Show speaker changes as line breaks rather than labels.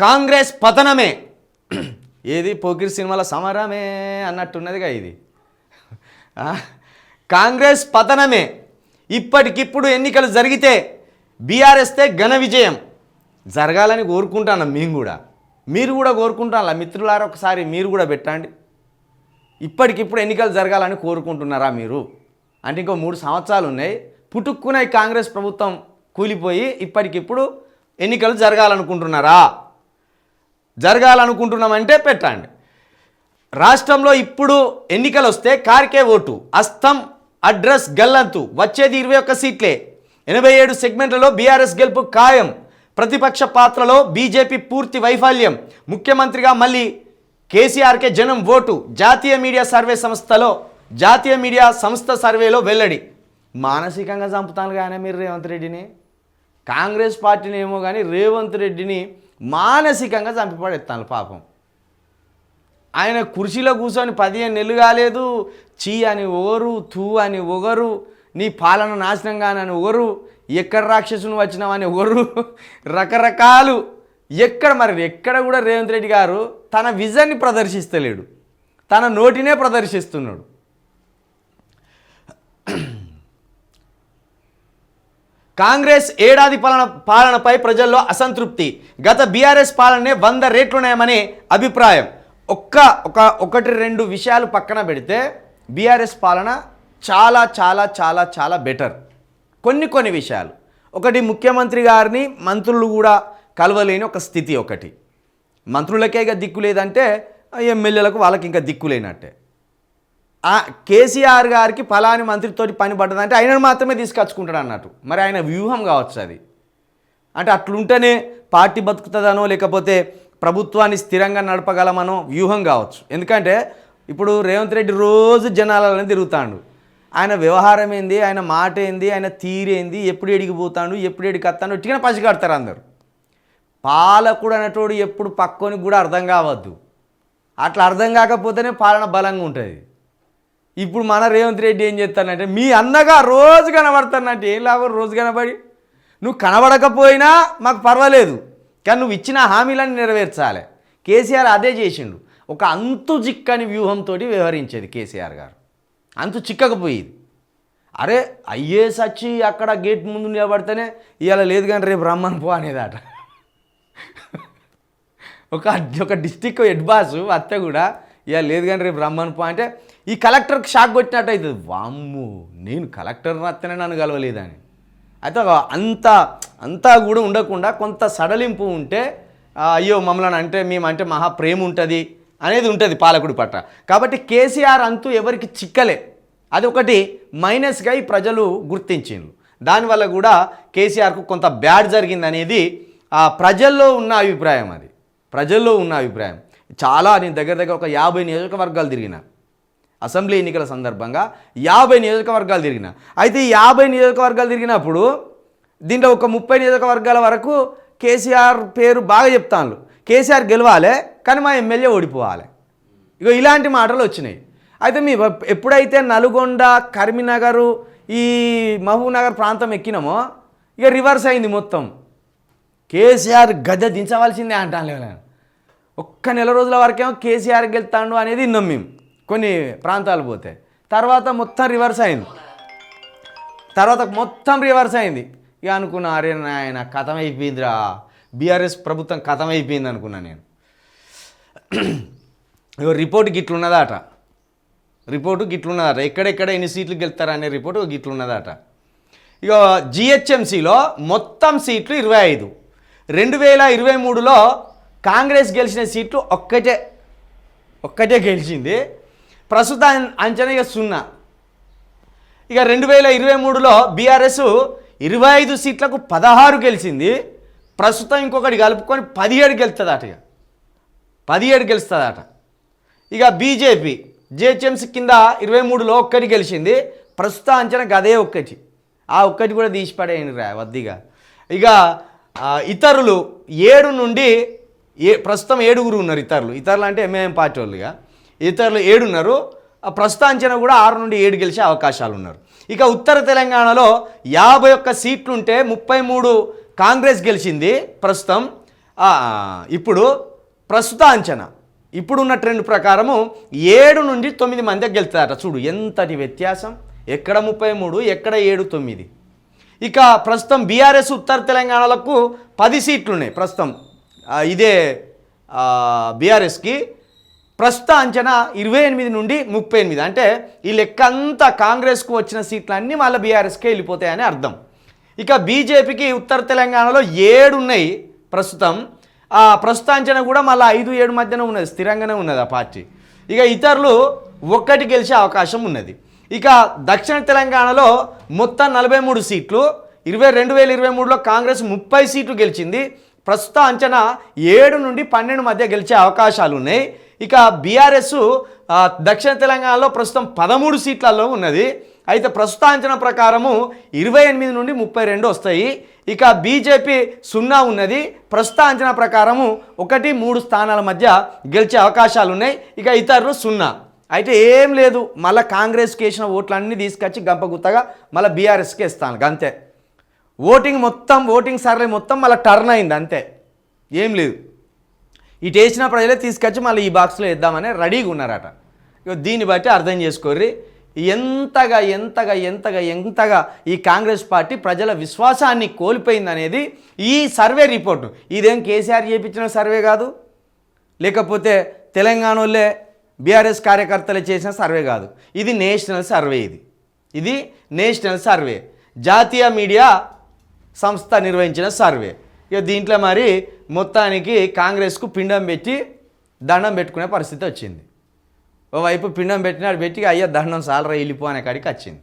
కాంగ్రెస్ పతనమే. ఏది పోకిరి సినిమాల సమరమే అన్నట్టున్నదిగా ఇది. కాంగ్రెస్ పతనమే. ఇప్పటికిప్పుడు ఎన్నికలు జరిగితే బీఆర్ఎస్తే ఘన విజయం. జరగాలని కోరుకుంటాను మేము కూడా. మీరు కూడా కోరుకుంటాను మిత్రులారా ఒకసారి మీరు కూడా పెట్టండి. ఇప్పటికిప్పుడు ఎన్నికలు జరగాలని కోరుకుంటున్నారా మీరు? అంటే ఇంకో మూడు సంవత్సరాలు ఉన్నాయి. పుట్టుక్కునే కాంగ్రెస్ ప్రభుత్వం కూలిపోయి ఇప్పటికిప్పుడు ఎన్నికలు జరగాలనుకుంటున్నారా? జరగాలనుకుంటున్నామంటే పెట్టండి. రాష్ట్రంలో ఇప్పుడు ఎన్నికలు వస్తే కార్కే ఓటు అస్తం అడ్రస్ గల్లంతు వచ్చేది ఇరవై ఒక్క సీట్లే. ఎనభై ఏడు సెగ్మెంట్లలో బీఆర్ఎస్ గెలుపు ఖాయం. ప్రతిపక్ష పాత్రలో బీజేపీ పూర్తి వైఫల్యం. ముఖ్యమంత్రిగా మళ్ళీ కేసీఆర్కే జనం ఓటు. జాతీయ మీడియా సర్వే సంస్థలో జాతీయ మీడియా సంస్థ సర్వేలో వెల్లడి. మానసికంగా చంపుతాను కానీ మీరు రేవంత్ రెడ్డిని. కాంగ్రెస్ పార్టీని ఏమో కానీ రేవంత్ రెడ్డిని మానసికంగా చంపిపడేస్తాను పాపం. ఆయన కుర్చీలో కూర్చొని పదిహేను నెలలు కాలేదు. చీ అని ఒకరు తూ అని ఒకరు నీ పాలన నాశనం కానని ఒకరు ఎక్కడ రాక్షసుని వచ్చినావని ఒకరు రకరకాలు. ఎక్కడ మరి ఎక్కడ కూడా రేవంత్ రెడ్డి గారు తన విజన్ని ప్రదర్శిస్తలేడు. తన నోటినే ప్రదర్శిస్తున్నాడు. కాంగ్రెస్ ఏడాది పాలన పాలనపై ప్రజల్లో అసంతృప్తి. గత బీఆర్ఎస్ పాలనే వంద రేట్లున్నాయమనే అభిప్రాయం. ఒక్క ఒక ఒకటి రెండు విషయాలు పక్కన పెడితే బీఆర్ఎస్ పాలన చాలా చాలా చాలా చాలా బెటర్. కొన్ని కొన్ని విషయాలు. ఒకటి ముఖ్యమంత్రి గారిని మంత్రులు కూడా కలవలేని ఒక స్థితి ఒకటి. మంత్రులకే ఇక దిక్కు లేదంటే ఎమ్మెల్యేలకు వాళ్ళకి ఇంకా దిక్కు లేనట్టే. కేసీఆర్ గారికి ఫలాని మంత్రితోటి పని పడ్డదంటే ఆయనను మాత్రమే తీసుకొచ్చుకుంటాడు అన్నట్టు. మరి ఆయన వ్యూహం కావచ్చు అది. అంటే అట్లుంటేనే పార్టీ బతుకుతుందనో లేకపోతే ప్రభుత్వాన్ని స్థిరంగా నడపగలమనో వ్యూహం కావచ్చు. ఎందుకంటే ఇప్పుడు రేవంత్ రెడ్డి రోజు జనాలనే తిరుగుతాడు. ఆయన వ్యవహారం ఏంది ఆయన మాట ఏంది ఆయన తీరేంది ఎప్పుడు ఎడిగిపోతాడు ఎప్పుడు ఎడికి వస్తాడు పసిగడతారు అందరు. పాలకుడు అనేటోడు ఎప్పుడు పక్కొని కూడా అర్థం కావద్దు. అట్లా అర్థం కాకపోతేనే పాలన బలంగా ఉంటుంది. ఇప్పుడు మన రేవంత్ రెడ్డి ఏం చేస్తానంటే మీ అన్నగా రోజు కనబడతానంటే ఏం లాభం? రోజు కనబడి. నువ్వు కనబడకపోయినా మాకు పర్వాలేదు. కానీ నువ్వు ఇచ్చిన హామీలను నెరవేర్చాలి. కేసీఆర్ అదే చేసిండు. ఒక అంతు చిక్కని వ్యూహంతో వ్యవహరించేది కేసీఆర్ గారు. అంతు చిక్కకపోయేది. అరే ఐఏఎస్ వచ్చి అక్కడ గేట్ ముందు నిలబడితేనే ఇవాళ లేదు కానీ రేపు రమ్మని పో అనేదట. ఒక ఒక డిస్టిక్ హెడ్ బాస్ అత్త కూడా ఇక లేదు కానీ రేపు రమ్మను పో అంటే ఈ కలెక్టర్కి షాక్ కొట్టినట్టు అవుతుంది వామ్ము నేను కలెక్టర్ అత్తనే నన్ను కలవలేదని. అయితే అంత అంతా కూడా ఉండకుండా కొంత సడలింపు ఉంటే అయ్యో మమ్మల్ని అంటే మేమంటే మహా ప్రేమ ఉంటుంది అనేది ఉంటుంది పాలకుడి పట్ల. కాబట్టి కేసీఆర్ అంతూ ఎవరికి చిక్కలే. అది ఒకటి మైనస్గా ఈ ప్రజలు గుర్తించిండ్రు. దానివల్ల కూడా కేసీఆర్కు కొంత బ్యాడ్ జరిగింది అనేది ప్రజల్లో ఉన్న అభిప్రాయం అది. ప్రజల్లో ఉన్న అభిప్రాయం. చాలా నేను దగ్గర దగ్గర ఒక యాభై నియోజకవర్గాలు తిరిగిన. అసెంబ్లీ ఎన్నికల సందర్భంగా యాభై నియోజకవర్గాలు తిరిగిన. అయితే ఈ యాభై నియోజకవర్గాలు తిరిగినప్పుడు దీంట్లో ఒక ముప్పై నియోజకవర్గాల వరకు కేసీఆర్ పేరు బాగా చెప్తాను కేసీఆర్ గెలవాలి కానీ మా ఎమ్మెల్యే ఓడిపోవాలి. ఇగో ఇలాంటి మాటలు వచ్చినాయి. అయితే మీ ఎప్పుడైతే నల్గొండ కరీంనగర్ ఈ మహబూబ్నగర్ ప్రాంతం ఎక్కినామో ఇక రివర్స్ అయింది మొత్తం. కేసీఆర్ గద్దె దించవలసిందే అంటాను నేను ఒక్క నెల రోజుల వరకేమో కేసీఆర్ గెలుతాడు అనేది విన్నాం మేము. కొన్ని ప్రాంతాలు పోతే. తర్వాత మొత్తం రివర్స్ అయింది. తర్వాత మొత్తం రివర్స్ అయింది. ఇక అనుకున్నా అరే నాయన కథమైపోయిందిరా. అయిపోయిందిరా బీఆర్ఎస్ ప్రభుత్వం కథమైపోయింది అయిపోయింది అనుకున్నా నేను. ఇగో రిపోర్ట్ గిట్లున్నదాట. రిపోర్టు గిట్లున్నదట. ఎక్కడెక్కడ ఎన్ని సీట్లు గెలుతారనే రిపోర్టు గిట్లున్నదట. ఇక జిహెచ్ఎంసీలో మొత్తం సీట్లు ఇరవై ఐదు. రెండు వేల ఇరవై మూడులో కాంగ్రెస్ గెలిచిన సీట్లు ఒక్కటే ఒక్కటే గెలిచింది. ప్రస్తుత అంచనా ఇక సున్నా. ఇక రెండు వేల ఇరవై మూడులో బీఆర్ఎస్ ఇరవై ఐదు సీట్లకు పదహారు గెలిచింది. ప్రస్తుతం ఇంకొకటి కలుపుకొని పదిహేడు గెలుస్తుందట ఇక. పదిహేడు గెలుస్తుందట. ఇక బీజేపీ జేహెచ్ఎంసీ కింద ఇరవై మూడులో ఒక్కటి గెలిచింది. ప్రస్తుత అంచనా అదే ఒక్కటి. ఆ ఒక్కటి కూడా తీసిపడేయండి రా వద్దిగా. ఇక ఇతరులు ఏడు నుండి ఏ ప్రస్తుతం ఏడుగురు ఉన్నారు ఇతరులు. ఇతరులు అంటే ఎంఐఎం పార్టీ వాళ్ళుగా. ఇతరులు ఏడున్నారు. ఆ ప్రస్తుత అంచనా కూడా ఆరు నుండి ఏడు గెలిచే అవకాశాలు ఉన్నారు. ఇక ఉత్తర తెలంగాణలో యాభై ఒక్క సీట్లుంటే ముప్పై మూడు కాంగ్రెస్ గెలిచింది ప్రస్తుతం. ఇప్పుడు ప్రస్తుత అంచనా ఇప్పుడున్న ట్రెండ్ ప్రకారము ఏడు నుండి తొమ్మిది మంది గెలుస్తారట. చూడు ఎంతటి వ్యత్యాసం. ఎక్కడ ముప్పై మూడు ఎక్కడ ఏడు తొమ్మిది. ఇక ప్రస్తుతం బీఆర్ఎస్ ఉత్తర తెలంగాణలకు పది సీట్లు ఉన్నాయి ప్రస్తుతం. ఇదే బీఆర్ఎస్కి ప్రస్తుత అంచనా ఇరవై ఎనిమిది నుండి ముప్పై ఎనిమిది. అంటే ఈ లెక్క అంతా కాంగ్రెస్కు వచ్చిన సీట్లు అన్నీ మళ్ళీ బీఆర్ఎస్కే వెళ్ళిపోతాయని అర్థం. ఇక బీజేపీకి ఉత్తర తెలంగాణలో ఏడు ఉన్నాయి ప్రస్తుతం. ఆ ప్రస్తుత అంచనా కూడా మళ్ళీ ఐదు ఏడు మధ్యన ఉన్నది స్థిరంగానే ఉన్నది ఆ పార్టీ. ఇక ఇతరులు ఒక్కటి గెలిచే అవకాశం ఉన్నది. ఇక దక్షిణ తెలంగాణలో మొత్తం నలభై మూడు సీట్లు. ఇరవై రెండు వేల ఇరవై మూడులో కాంగ్రెస్ ముప్పై సీట్లు గెలిచింది. ప్రస్తుత అంచనా ఏడు నుండి పన్నెండు మధ్య గెలిచే అవకాశాలు ఉన్నాయి. ఇక బీఆర్ఎస్ దక్షిణ తెలంగాణలో ప్రస్తుతం పదమూడు సీట్లలో ఉన్నది. అయితే ప్రస్తుత అంచనా ప్రకారము ఇరవై ఎనిమిది నుండి ముప్పై రెండు వస్తాయి. ఇక బీజేపీ సున్నా ఉన్నది. ప్రస్తుత అంచనా ప్రకారము ఒకటి మూడు స్థానాల మధ్య గెలిచే అవకాశాలు ఉన్నాయి. ఇక ఇతరులు సున్నా. అయితే ఏం లేదు. మళ్ళీ కాంగ్రెస్కి వేసిన ఓట్లన్నీ తీసుకొచ్చి గంపగుత్తగా మళ్ళీ బీఆర్ఎస్కి ఇస్తాను. అంతే. ఓటింగ్ మొత్తం ఓటింగ్ సర్వే మొత్తం మళ్ళీ టర్న్ అయింది అంతే. ఏం లేదు. ఇటు వేసిన ప్రజలే తీసుకొచ్చి మళ్ళీ ఈ బాక్స్లో వేద్దామని రెడీగా ఉన్నారట. ఇక దీన్ని బట్టి అర్థం చేసుకోర్రి. ఎంతగా ఎంతగా ఎంతగా ఎంతగా ఈ కాంగ్రెస్ పార్టీ ప్రజల విశ్వాసాన్ని కోల్పోయిందనేది ఈ సర్వే రిపోర్టు. ఇదేం కేసీఆర్ చేయించిన సర్వే కాదు? లేకపోతే తెలంగాణలో బీఆర్ఎస్ కార్యకర్తలు చేసిన సర్వే కాదు. ఇది నేషనల్ సర్వే ఇది. ఇది నేషనల్ సర్వే. జాతీయ మీడియా సంస్థ నిర్వహించిన సర్వే. ఇక దీంట్లో మరి మొత్తానికి కాంగ్రెస్కు పిండం పెట్టి దండం పెట్టుకునే పరిస్థితి వచ్చింది. ఓవైపు పిండం పెట్టినాడు పెట్టి అయ్యా దండం సాలరా వెళ్ళిపో అనే కాడికి వచ్చింది.